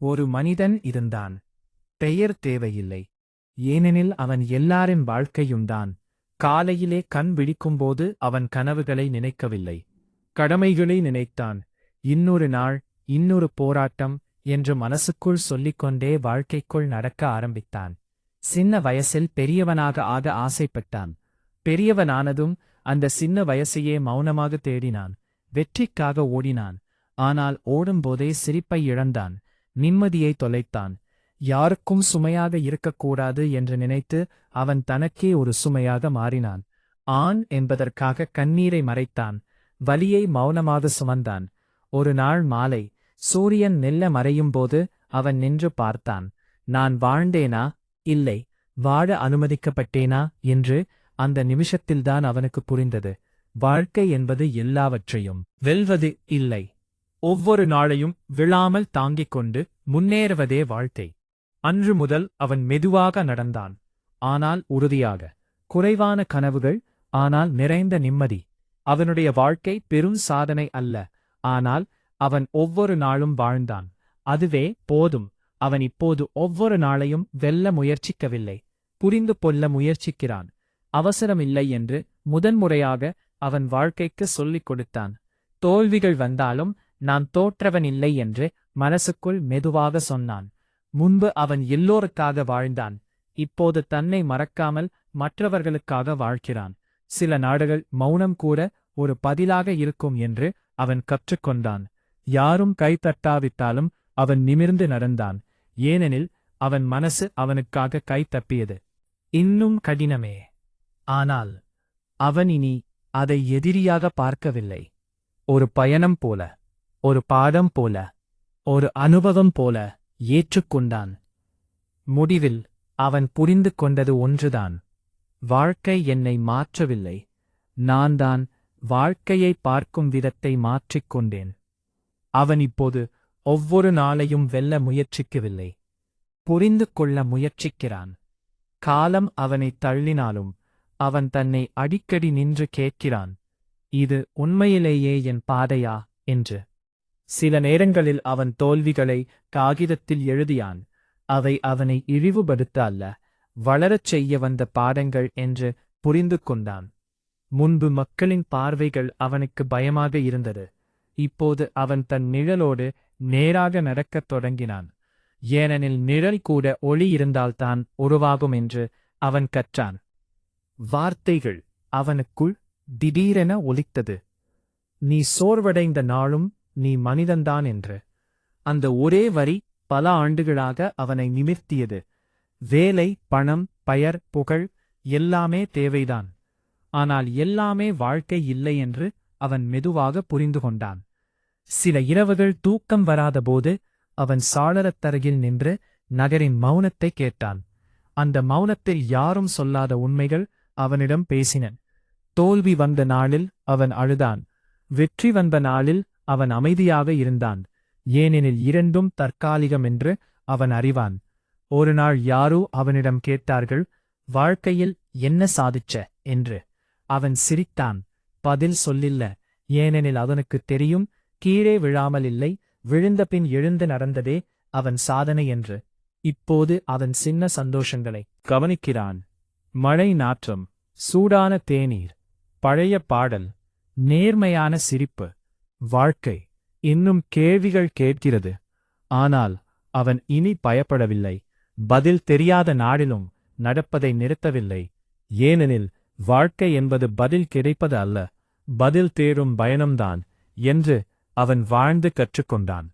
ஒரு மனிதன் இருந்தான். பெயர் தேவையில்லை. ஏனெனில் அவன் எல்லாரின் வாழ்க்கையும்தான். காலையிலே கண் விழிக்கும்போது அவன் கனவுகளை நினைக்கவில்லை. கடமைகளை நினைத்தான். இன்னொரு நாள் இன்னொரு போராட்டம் என்று மனசுக்குள் சொல்லிக்கொண்டே வாழ்க்கைக்குள் நடக்க ஆரம்பித்தான். சின்ன வயசில் பெரியவனாக ஆக ஆசைப்பட்டான். பெரியவனானதும் அந்த சின்ன வயசையே மௌனமாக தேடினான். வெற்றிக்காக ஓடினான். ஆனால் ஓடும்போதே சிரிப்பை இழந்தான். நிம்மதியை தொலைத்தான். யாருக்கும் சுமையாக இருக்கக்கூடாது என்று நினைத்து அவன் தனக்கே ஒரு சுமையாக மாறினான். ஆண் என்பதற்காக கண்ணீரை மறைத்தான். வலியை மௌனமாக சுமந்தான். ஒரு நாள் மாலை சூரியன் நெல்ல மறையும்போது அவன் நின்று பார்த்தான். நான் வாழ்ந்தேனா? இல்லை. வாழ அனுமதிக்கப்பட்டேனா? என்று அந்த நிமிஷத்தில்தான் அவனுக்கு புரிந்தது. வாழ்க்கை என்பது எல்லாவற்றையும். வெல்வது இல்லை. ஒவ்வொரு நாளையும் விழாமல் தாங்கிக் கொண்டு முன்னேறுவதே வாழ்க்கை. அன்று முதல் அவன் மெதுவாக நடந்தான். ஆனால் உறுதியாக. குறைவான கனவுகள் ஆனால் நிறைந்த நிம்மதி. அவனுடைய வாழ்க்கை பெரும் சாதனை அல்ல. ஆனால் அவன் ஒவ்வொரு நாளும் வாழ்ந்தான். அதுவே போதும். அவன் இப்போது ஒவ்வொரு நாளையும் வெல்ல முயற்சிக்கவில்லை. புரிந்து கொள்ள முயற்சிக்கிறான். அவசரமில்லை என்று முதன்முறையாக அவன் வாழ்க்கைக்கு சொல்லிக் கொடுத்தான். தோல்விகள் வந்தாலும் நான் தோற்றவன் இல்லை என்று மனசுக்குள் மெதுவாக சொன்னான். முன்பு அவன் எல்லோருக்காக வாழ்ந்தான். இப்போது தன்னை மறக்காமல் மற்றவர்களுக்காக வாழ்கிறான். சில நாடுகள் மௌனம் கூட ஒரு பதிலாக இருக்கும் என்று அவன் கற்றுக்கொண்டான். யாரும் கைத்தட்டாவிட்டாலும் அவன் நிமிர்ந்து நடந்தான். ஏனெனில் அவன் மனசு அவனுக்காக கை தப்பியது இன்னும் கடினமே. ஆனால் அவன் இனி அதை எதிரியாக பார்க்கவில்லை. ஒரு பயணம் போல. ஒரு பாடம் போல ஒரு அனுபவம் போல ஏற்றுக்கொண்டான் முடிவில் அவன் புரிந்து கொண்டது ஒன்றுதான். வாழ்க்கை என்னை மாற்றவில்லை. நான் தான் வாழ்க்கையை பார்க்கும் விதத்தை மாற்றிக்கொண்டேன் அவன் இப்போது ஒவ்வொரு நாளையும் வெல்ல முயற்சிக்கவில்லை. புரிந்து கொள்ள முயற்சிக்கிறான். காலம் அவனை தள்ளினாலும் அவன் தன்னை அடிக்கடி நின்று கேட்கிறான். இது உண்மையிலேயே என் பாதையா? என்று. சில நேரங்களில் அவன் தோல்விகளை காகிதத்தில் எழுதியான். அவை அவனை இழிவுபடுத்த அல்ல வளரச் செய்ய வந்த பாடங்கள் என்று புரிந்து கொண்டான். முன்பு மக்களின் பார்வைகள் அவனுக்கு பயமாக இருந்தது. இப்போது அவன் தன் நிழலோடு நேராக நடக்கத் தொடங்கினான். ஏனெனில் நிழல் கூட ஒளி இருந்தால்தான் உருவாகும் என்று அவன் கற்றான். வார்த்தைகள் அவனுக்குள் திடீரென ஒலித்தது. நீ சோர்வடைந்த நாளும் நீ மனிதன்தான் என்று. அந்த ஒரே வரி பல ஆண்டுகளாக அவனை நிமிர்த்தியது. வேலை பணம் பெயர் புகழ் எல்லாமே தேவைதான். ஆனால் எல்லாமே வாழ்க்கை இல்லை என்று அவன் மெதுவாக புரிந்து கொண்டான். சில இரவுகள் தூக்கம் வராதபோது அவன் சாளரத்தருகில் நின்று நகரின் மௌனத்தை கேட்டான். அந்த மௌனத்தில் யாரும் சொல்லாத உண்மைகள் அவனிடம் பேசின. தோல்வி வந்த நாளில் அவன் அழுதான். வெற்றி வந்த நாளில் அவன் அமைதியாக இருந்தான். ஏனெனில் இரண்டும் தற்காலிகம் என்று அவன் அறிவான். ஒரு நாள் யாரோ அவனிடம் கேட்டார்கள் வாழ்க்கையில் என்ன சாதிச்ச? என்று. அவன் சிரித்தான். பதில் சொல்லில்ல. ஏனெனில் அவனுக்கு தெரியும் கீழே விழாமல் இல்லை விழுந்த பின் எழுந்து நடந்ததே அவன் சாதனை என்று. இப்போது அவன் சின்ன சந்தோஷங்களை கவனிக்கிறான். மழை நாற்றம் சூடான தேநீர் பழைய பாடல் நேர்மையான சிரிப்பு வாழ்க்கை இன்னும் கேள்விகள் கேட்கிறது. ஆனால் அவன் இனி பயப்படவில்லை. பதில் தெரியாத நாடிலும் நடப்பதை நிறுத்தவில்லை. ஏனெனில் வாழ்க்கை என்பது பதில் கிடைப்பது அல்ல. பதில் தேடும் பயணம்தான் என்று அவன் வாழ்ந்து கற்றுக்கொண்டான்.